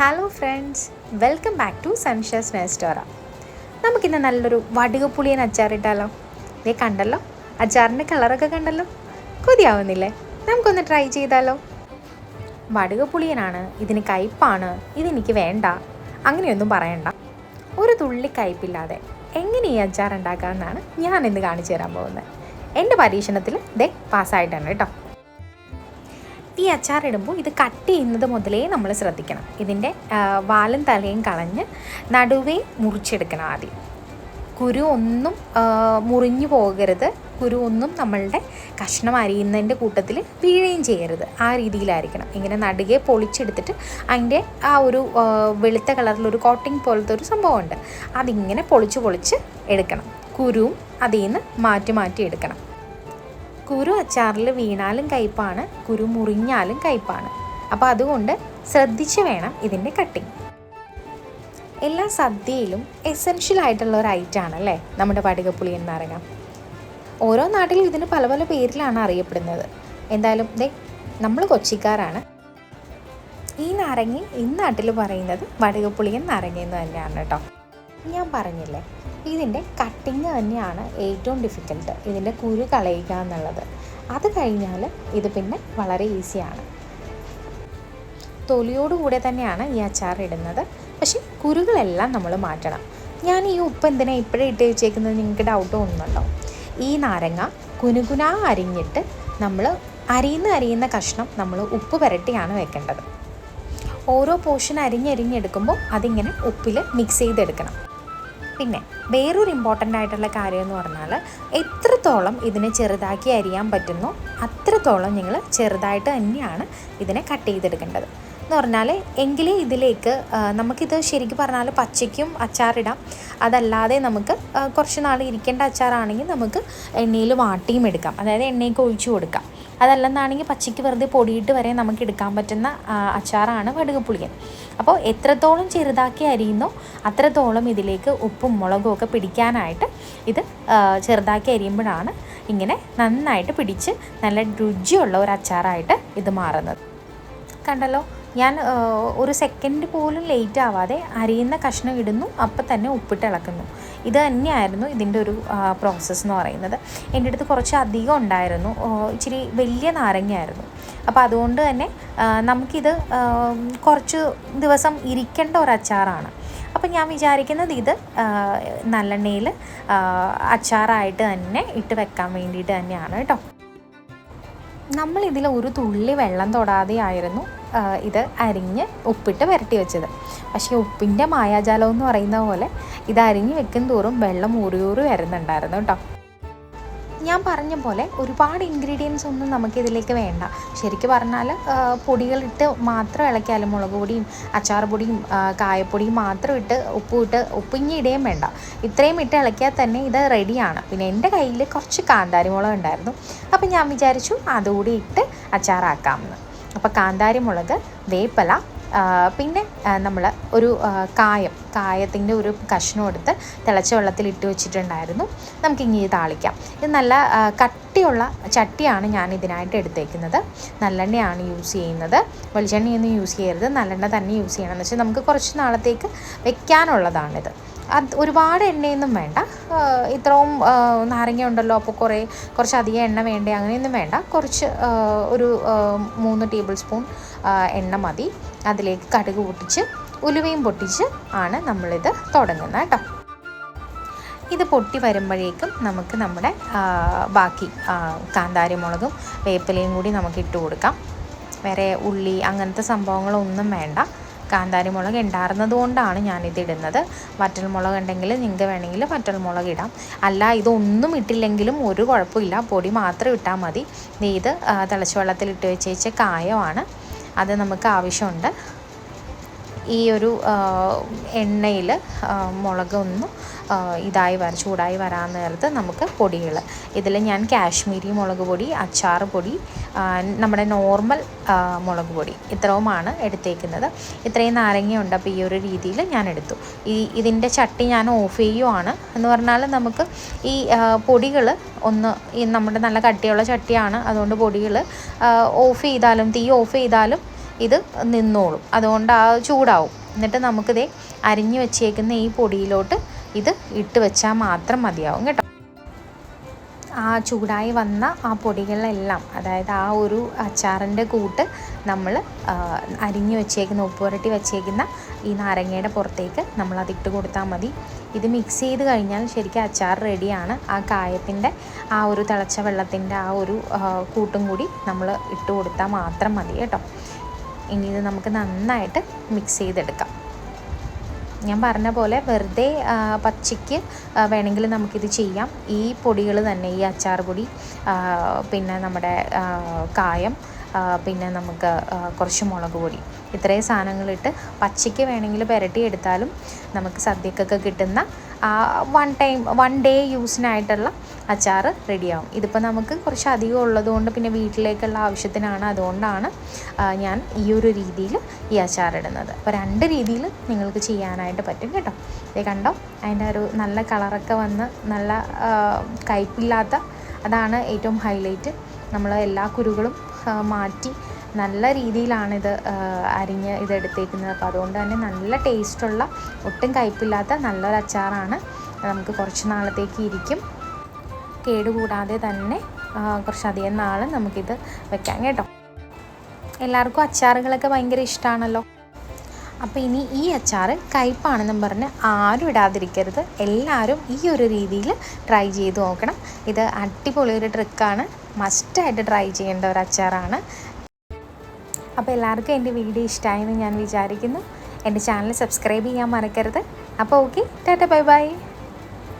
Hello friends welcome back to സൺഷസ് നെസ്റ്റോറ നമുക്കിന്ന് നല്ലൊരു വടുകപ്പുളിയൻ അച്ചാറിട്ടാലോ ഇതേ കണ്ടല്ലോ? അച്ചാറിന്റെ കളറൊക്കെ കണ്ടല്ലോ? കൊതിയാവുന്നില്ലേ? നമുക്കൊന്ന് ട്രൈ ചെയ്താലോ? വടുകപ്പുളിയനാണ് ഇതിന് കയ്പ്പാണ് ഇതെനിക്ക് വേണ്ട. അങ്ങനെയൊന്നും പറയണ്ട. ഒരു തുള്ളി കയ്പില്ലാതെ എങ്ങനെ ഈ അച്ചാർ ഉണ്ടാക്കാമെന്നാണ് ഞാൻ ഇന്ന് കാണിച്ചു തരാൻ പോകുന്നത്. എന്റെ പരീക്ഷണത്തിൽ ഇതേ പാസ്സായിട്ടാണ് കേട്ടോ. ഈ അച്ചാർ ഇടുമ്പോൾ ഇത് കട്ട് ചെയ്യുന്നത് മുതലേ നമ്മൾ ശ്രദ്ധിക്കണം. ഇതിന്റെ വാലും തലയും കളഞ്ഞ് നടുവേ മുറിച്ചെടുക്കണം ആദ്യം. കുരു ഒന്നും മുറിഞ്ഞു പോകരുത്. കുരു ഒന്നും നമ്മളുടെ കഷ്ണം അരിയുന്നതിന്റെ കൂട്ടത്തിൽ വീഴുകയും ചെയ്യരുത്. ആ രീതിയിലായിരിക്കണം. ഇങ്ങനെ നടുകെ പൊളിച്ചെടുത്തിട്ട് അതിന്റെ ആ ഒരു വെളുത്ത കളറിലൊരു കോട്ടിങ് പോലത്തെ ഒരു സംഭവമുണ്ട്. അതിങ്ങനെ പൊളിച്ച് പൊളിച്ച് എടുക്കണം. കുരുവും അതിൽ നിന്ന് മാറ്റി മാറ്റി എടുക്കണം. കുരു അച്ചാറിൽ വീണാലും കയ്പാണ് കുരു മുറിഞ്ഞാലും കയ്പാണ്. അപ്പോൾ അതുകൊണ്ട് ശ്രദ്ധിച്ച് വേണം ഇതിന്റെ കട്ടിങ് എല്ലാ സദ്യയിലും എസെൻഷ്യൽ ആയിട്ടുള്ള ഒരു ഐറ്റാണ് അല്ലേ? നമ്മുടെ പടുകപ്പുളി പറയാം ഓരോ നാട്ടിലും ഇതിന് പല പല പേരിലാണ് അറിയപ്പെടുന്നത്. എന്തായാലും ദേ നമ്മൾ കൊച്ചിക്കാരാണ്. ഈ നാരങ്ങ ഈ നാട്ടിൽ പറയുന്നത് വടുകപ്പുളിയൻ നാരങ്ങ എന്ന് തന്നെയാണ് കേട്ടോ. ഞാൻ പറഞ്ഞില്ലേ? ഇതിന്റെ കട്ടിങ് തന്നെയാണ് ഏറ്റവും ഡിഫിക്കൽട്ട് ഇതിന്റെ കുരു കളയുക എന്നുള്ളത്. അത് കഴിഞ്ഞാൽ ഇത് പിന്നെ വളരെ ഈസിയാണ് തൊലിയോടുകൂടെ തന്നെയാണ് ഈ അച്ചാർ ഇടുന്നത്. പക്ഷേ കുരുകളെല്ലാം നമ്മൾ മാറ്റണം. ഞാൻ ഈ ഉപ്പ് എന്തിനാണ് ഇപ്പോഴേ ഇട്ട് വെച്ചേക്കുന്നത്? നിങ്ങൾക്ക് ഡൗട്ട് തോന്നുന്നുണ്ടോ? ഈ നാരങ്ങ കുനുകുന അരിഞ്ഞിട്ട് നമ്മൾ അരിയുന്ന അരിയുന്ന കഷ്ണം നമ്മൾ ഉപ്പ് പുരട്ടിയാണ് വെക്കേണ്ടത്. ഓരോ പോർഷൻ അരിഞ്ഞരിഞ്ഞെടുക്കുമ്പോൾ അതിങ്ങനെ ഉപ്പിൽ മിക്സ് ചെയ്തെടുക്കണം. പിന്നെ വേറൊരു ഇമ്പോർട്ടന്റ് ആയിട്ടുള്ള കാര്യം എന്ന് പറഞ്ഞാൽ എത്രത്തോളം ഇതിനെ ചെറുതാക്കി അരിയാൻ പറ്റുന്നു അത്രത്തോളം നിങ്ങൾ ചെറുതായിട്ട് തന്നെയാണ് ഇതിനെ കട്ട് ചെയ്തെടുക്കേണ്ടത്. എന്ന് പറഞ്ഞാൽ എങ്കിലേ ഇതിലേക്ക് നമുക്കിത് ശരിക്കും പറഞ്ഞാൽ പച്ചയ്ക്കും അച്ചാറിടാം. അതല്ലാതെ നമുക്ക് കുറച്ച് നാൾ ഇരിക്കേണ്ട അച്ചാറാണെങ്കിൽ നമുക്ക് എണ്ണയിൽ വാട്ടിയും എടുക്കാം. അതായത് എണ്ണയൊക്കെ ഒഴിച്ചു കൊടുക്കാം. അതല്ലെന്നാണെങ്കിൽ പച്ചയ്ക്ക് വെറുതെ പൊടിയിട്ട് വരെ നമുക്ക് എടുക്കാൻ പറ്റുന്ന അച്ചാറാണ് അച്ചാറാണ് വടുകപ്പുളിയൻ. അപ്പോൾ എത്രത്തോളം ചെറുതാക്കി അരിയുന്നോ അത്രത്തോളം ഇതിലേക്ക് ഉപ്പും മുളകും ഒക്കെ പിടിക്കാനായിട്ട് ഇത് ചെറുതാക്കി അരിയുമ്പോഴാണ് ഇങ്ങനെ നന്നായിട്ട് പിടിച്ച് നല്ല രുചിയുള്ള ഒരു അച്ചാറായിട്ട് ഇത് മാറുന്നത്. കണ്ടല്ലോ? ഞാൻ ഒരു സെക്കൻഡ് പോലും ലേറ്റ് ആവാതെ അരിയുന്ന കഷ്ണം ഇടുന്നു. അപ്പം തന്നെ ഉപ്പിട്ട് ഇളക്കുന്നു. ഇത് തന്നെയായിരുന്നു ഇതിന്റെ ഒരു പ്രോസസ്സ് എന്ന് പറയുന്നത്. എന്റെ അടുത്ത് കുറച്ച് അധികം ഉണ്ടായിരുന്നു. ഇച്ചിരി വലിയ നാരങ്ങയായിരുന്നു. അപ്പോൾ അതുകൊണ്ട് തന്നെ നമുക്കിത് കുറച്ച് ദിവസം ഇരിക്കേണ്ട ഒരു അച്ചാറാണ്. അപ്പം ഞാൻ വിചാരിക്കുന്നത് ഇത് നല്ലെണ്ണയിൽ അച്ചാറായിട്ട് തന്നെ ഇട്ട് വെക്കാൻ വേണ്ടിയിട്ട് തന്നെയാണ് കേട്ടോ. നമ്മൾ ഇതിൽ ഒരു തുള്ളി വെള്ളം തൊടാതെ ആയിരുന്നു ഇത് അരിഞ്ഞ് ഉപ്പിട്ട് വരട്ടി വെച്ചത്. പക്ഷേ ഉപ്പിന്റെ മായാജാലം എന്ന് പറയുന്ന പോലെ ഇത് അരിഞ്ഞ് വെക്കും തോറും വെള്ളം ഊറിയൂറി വരുന്നുണ്ടായിരുന്നു കേട്ടോ ഞാൻ പറഞ്ഞ പോലെ ഒരുപാട് ഇൻഗ്രീഡിയൻസ് ഒന്നും നമുക്കിതിലേക്ക് വേണ്ട. ശരിക്കും പറഞ്ഞാൽ പൊടികളിട്ട് മാത്രം ഇളക്കിയാലും മുളക് പൊടിയും അച്ചാർ പൊടിയും കായപ്പൊടിയും മാത്രം ഇട്ട് ഉപ്പും ഇട്ട് ഉപ്പിങ്ങി വേണ്ട. ഇത്രയും ഇട്ട് ഇളക്കിയാൽ തന്നെ ഇത് റെഡിയാണ് പിന്നെ എന്റെ കയ്യിൽ കുറച്ച് കാന്താരി മുളക് ഉണ്ടായിരുന്നു. അപ്പം ഞാൻ വിചാരിച്ചു അതുകൂടി ഇട്ട് അച്ചാറാക്കാമെന്ന്. അപ്പോൾ കാന്താരി മുളക് വേപ്പല പിന്നെ നമ്മൾ ഒരു കായം കായത്തിന്റെ ഒരു കഷ്ണം എടുത്ത് തിളച്ച വെള്ളത്തിൽ ഇട്ട് വെച്ചിട്ടുണ്ടായിരുന്നു. നമുക്കിങ്ങനെ താളിക്കാം. ഇത് നല്ല കട്ടിയുള്ള ചട്ടിയാണ് ഞാൻ ഇതിനായിട്ട് എടുത്തേക്കുന്നത്. നല്ലെണ്ണയാണ് യൂസ് ചെയ്യുന്നത്. വെളിച്ചെണ്ണയൊന്നും യൂസ് ചെയ്യരുത്. നല്ലെണ്ണ തന്നെ യൂസ് ചെയ്യണം. എന്ന് വെച്ചാൽ നമുക്ക് കുറച്ച് നാളത്തേക്ക് വെക്കാനുള്ളതാണിത്. അത് ഒരുപാട് എണ്ണയൊന്നും വേണ്ട. ഇത്രയും നാരങ്ങ ഉണ്ടല്ലോ അപ്പോൾ കുറേ കുറച്ച് അധികം എണ്ണ വേണ്ടേ അങ്ങനെയൊന്നും വേണ്ട. കുറച്ച് ഒരു മൂന്ന് ടേബിൾ സ്പൂൺ എണ്ണ മതി. അതിലേക്ക് കടുക് പൊട്ടിച്ച് ഉലുവയും പൊട്ടിച്ച് ആണ് നമ്മളിത് തുടങ്ങുന്നത് കേട്ടോ. ഇത് പൊട്ടി വരുമ്പോഴേക്കും നമുക്ക് നമ്മുടെ ബാക്കി കാന്താരി മുളകും വേപ്പിലയും കൂടി നമുക്ക് ഇട്ട് കൊടുക്കാം. വേറെ ഉള്ളി അങ്ങനത്തെ സംഭവങ്ങളൊന്നും വേണ്ട. കാന്താരി മുളക് ഉണ്ടായിരുന്നത് കൊണ്ടാണ് ഞാനിത് ഇടുന്നത്. വറ്റൽ മുളക് ഉണ്ടെങ്കിൽ നിങ്ങൾക്ക് വേണമെങ്കിൽ വറ്റൽ മുളക് ഇടാം. അല്ല ഇതൊന്നും ഇട്ടില്ലെങ്കിലും ഒരു കുഴപ്പമില്ല. പൊടി മാത്രം ഇട്ടാൽ മതി. ഇത് തിളച്ച വെള്ളത്തിൽ ഇട്ട് വെച്ചേച്ച കായമാണ്. അത് നമുക്ക് ആവശ്യമുണ്ട്. ഈ ഒരു എണ്ണയിൽ മുളക് ഒന്ന് ആ, ഇതായി വര ചൂടായി വരാൻ നേരത്ത് നമുക്ക് പൊടികൾ ഇതിൽ ഞാൻ കാശ്മീരി മുളക് പൊടി അച്ചാർ പൊടി നമ്മുടെ നോർമൽ മുളക് പൊടി ഇത്രയുമാണ് എടുത്തേക്കുന്നത്. ഇത്രയും നാരങ്ങയുണ്ട് അപ്പോൾ ഈ ഒരു രീതിയിൽ ഞാൻ എടുത്തു. ഈ ഇതിന്റെ ചട്ടി ഞാൻ ഓഫ് ചെയ്യുവാണ്. എന്ന് പറഞ്ഞാൽ നമുക്ക് ഈ പൊടികൾ ഒന്ന് ഈ നമ്മുടെ നല്ല കട്ടിയുള്ള ചട്ടിയാണ്. അതുകൊണ്ട് പൊടികൾ ഓഫ് ചെയ്താലും തീ ഓഫ് ചെയ്താലും ഇത് നിന്നോളും. അതുകൊണ്ട് ആ ചൂടാവും. എന്നിട്ട് നമുക്കിതേ അരിഞ്ഞു വെച്ചേക്കുന്ന ഈ പൊടിയിലോട്ട് ഇത് ഇട്ട് വെച്ചാൽ മാത്രം മതിയാവും കേട്ടോ. ആ ചൂടായി വന്ന ആ പൊടികളെല്ലാം അതായത് ആ ഒരു അച്ചാറിന്റെ കൂട്ട് നമ്മൾ അരിഞ്ഞു വെച്ചേക്കുന്ന ഉപ്പ് പുരട്ടി വെച്ചേക്കുന്ന ഈ നാരങ്ങയുടെ പുറത്തേക്ക് നമ്മൾ അതിട്ട് കൊടുത്താൽ മതി. ഇത് മിക്സ് ചെയ്ത് കഴിഞ്ഞാൽ ശരിക്കും അച്ചാർ റെഡിയാണ്. ആ കായത്തിന്റെ ആ ഒരു തിളച്ച വെള്ളത്തിന്റെ ആ ഒരു കൂട്ടും കൂടി നമ്മൾ ഇട്ട് കൊടുത്താൽ മാത്രം മതി കേട്ടോ. ഇനി ഇത് നമുക്ക് നന്നായിട്ട് മിക്സ് ചെയ്തെടുക്കാം. ഞാൻ പറഞ്ഞ പോലെ വെറുതെ പച്ചയ്ക്ക് വേണമെങ്കിൽ നമുക്കിത് ചെയ്യാം. ഈ പൊടികൾ തന്നെ ഈ അച്ചാർ പൊടി പിന്നെ നമ്മുടെ കായം പിന്നെ നമുക്ക് കുറച്ച് മുളക് പൊടി. ഇത്രയും സാധനങ്ങളിട്ട് പച്ചയ്ക്ക് വേണമെങ്കിൽ പുരട്ടി എടുത്താലും നമുക്ക് സദ്യക്കൊക്കെ കിട്ടുന്ന വൺ ടൈം വൺ ഡേ യൂസിനായിട്ടുള്ള അച്ചാർ റെഡിയാവും ഇതിപ്പോൾ നമുക്ക് കുറച്ച് അധികം ഉള്ളതുകൊണ്ട് പിന്നെ വീട്ടിലേക്കുള്ള ആവശ്യത്തിനാണ്. അതുകൊണ്ടാണ് ഞാൻ ഈ ഒരു രീതിയിൽ ഈ അച്ചാർ ഇടുന്നത്. അപ്പോൾ രണ്ട് രീതിയിൽ നിങ്ങൾക്ക് ചെയ്യാനായിട്ട് പറ്റും കേട്ടോ. ഇത് കണ്ടോ? അതിന്റെ ഒരു നല്ല കളറൊക്കെ വന്ന് നല്ല കയ്പില്ലാത്ത അതാണ് ഏറ്റവും ഹൈലൈറ്റ് നമ്മൾ എല്ലാ കുരുകളും മാറ്റി നല്ല രീതിയിലാണിത് അരിഞ്ഞ് ഇതെടുത്തേക്കുന്നത്. അപ്പോൾ അതുകൊണ്ട് തന്നെ നല്ല ടേസ്റ്റുള്ള ഒട്ടും കയ്പില്ലാത്ത നല്ലൊരു അച്ചാറാണ്. നമുക്ക് കുറച്ച് നാളത്തേക്ക് ഇരിക്കും. കേടുകൂടാതെ തന്നെ കുറച്ചധികം നാൾ നമുക്കിത് വെക്കാം കേട്ടോ. എല്ലാവർക്കും അച്ചാറുകളൊക്കെ ഭയങ്കര ഇഷ്ടമാണല്ലോ അപ്പോൾ ഇനി ഈ അച്ചാർ കയ്പാണെന്നും പറഞ്ഞ് ആരും ഇടാതിരിക്കരുത്. എല്ലാവരും ഈ ഒരു രീതിയിൽ ട്രൈ ചെയ്ത് നോക്കണം. ഇത് അടിപൊളി ഒരു ട്രിക്കാണ്. മസ്റ്റായിട്ട് ട്രൈ ചെയ്യേണ്ട ഒരു അച്ചാറാണ്. അപ്പോൾ എല്ലാവർക്കും എന്റെ വീഡിയോ ഇഷ്ടമായെന്ന് ഞാൻ വിചാരിക്കുന്നു. എന്റെ ചാനൽ സബ്സ്ക്രൈബ് ചെയ്യാൻ മറക്കരുത്. അപ്പോൾ ഓക്കെ ടാറ്റ ബൈ ബൈ.